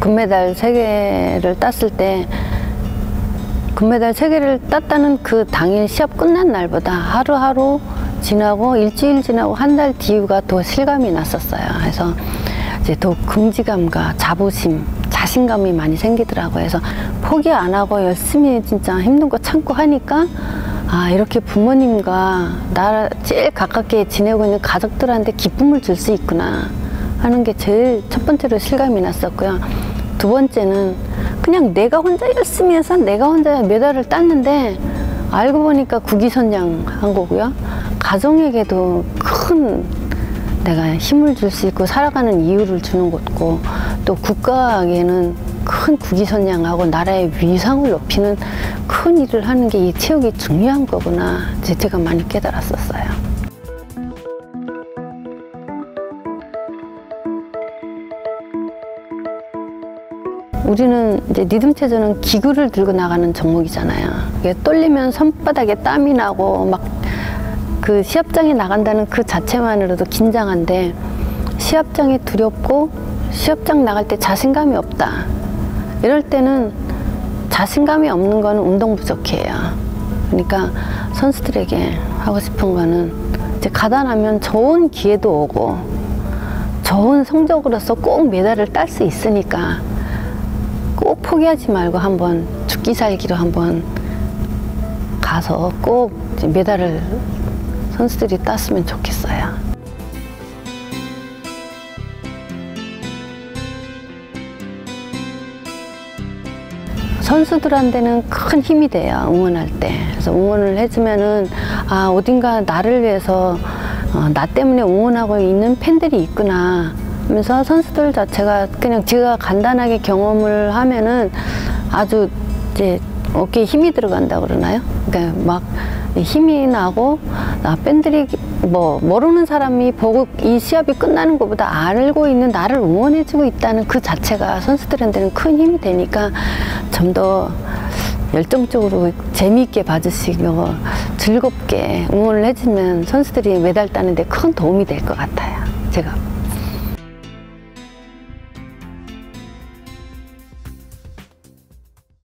금메달 세개를 땄을 때 금메달 세개를 땄다는 그 당일 시합 끝난 날보다 하루하루 지나고 일주일 지나고 한 달 뒤가 더 실감이 났었어요. 그래서 이제 더 긍지감과 자부심, 자신감이 많이 생기더라고요. 그래서 포기 안 하고 열심히 진짜 힘든 거 참고 하니까 아, 이렇게 부모님과 나 제일 가깝게 지내고 있는 가족들한테 기쁨을 줄 수 있구나 하는 게 제일 첫 번째로 실감이 났었고요. 두 번째는 그냥 내가 혼자 열심히 해서 내가 혼자 메달을 땄는데 알고 보니까 국위선양 한 거고요. 가정에게도 큰 내가 힘을 줄 수 있고 살아가는 이유를 주는 것고 또 국가에게는 큰 국위선양하고 나라의 위상을 높이는 큰 일을 하는 게 이 체육이 중요한 거구나 제가 많이 깨달았었어요. 우리는 이제 리듬 체조는 기구를 들고 나가는 종목이잖아요. 이게 떨리면 손바닥에 땀이 나고 막 그 시합장에 나간다는 그 자체만으로도 긴장한데 시합장이 두렵고 시합장 나갈 때 자신감이 없다. 이럴 때는 자신감이 없는 거는 운동 부족해요. 그러니까 선수들에게 하고 싶은 거는 이제 가다 나면 좋은 기회도 오고 좋은 성적으로서 꼭 메달을 딸 수 있으니까 꼭 포기하지 말고 한번 죽기 살기로 한번 가서 꼭 메달을 선수들이 땄으면 좋겠어요. 선수들한테는 큰 힘이 돼요 응원할 때 그래서 응원을 해주면은 아 어딘가 나를 위해서 어, 나 때문에 응원하고 있는 팬들이 있구나 하면서 선수들 자체가 그냥 제가 간단하게 경험을 하면은 아주 이제 어깨에 힘이 들어간다 그러나요? 그러니까 막 힘이 나고 아, 팬들이 뭐 모르는 사람이 보고 이 시합이 끝나는 것보다 알고 있는 나를 응원해주고 있다는 그 자체가 선수들한테는 큰 힘이 되니까 좀 더 열정적으로 재미있게 봐주시고 즐겁게 응원을 해주면 선수들이 메달 따는데 큰 도움이 될 것 같아요. 제가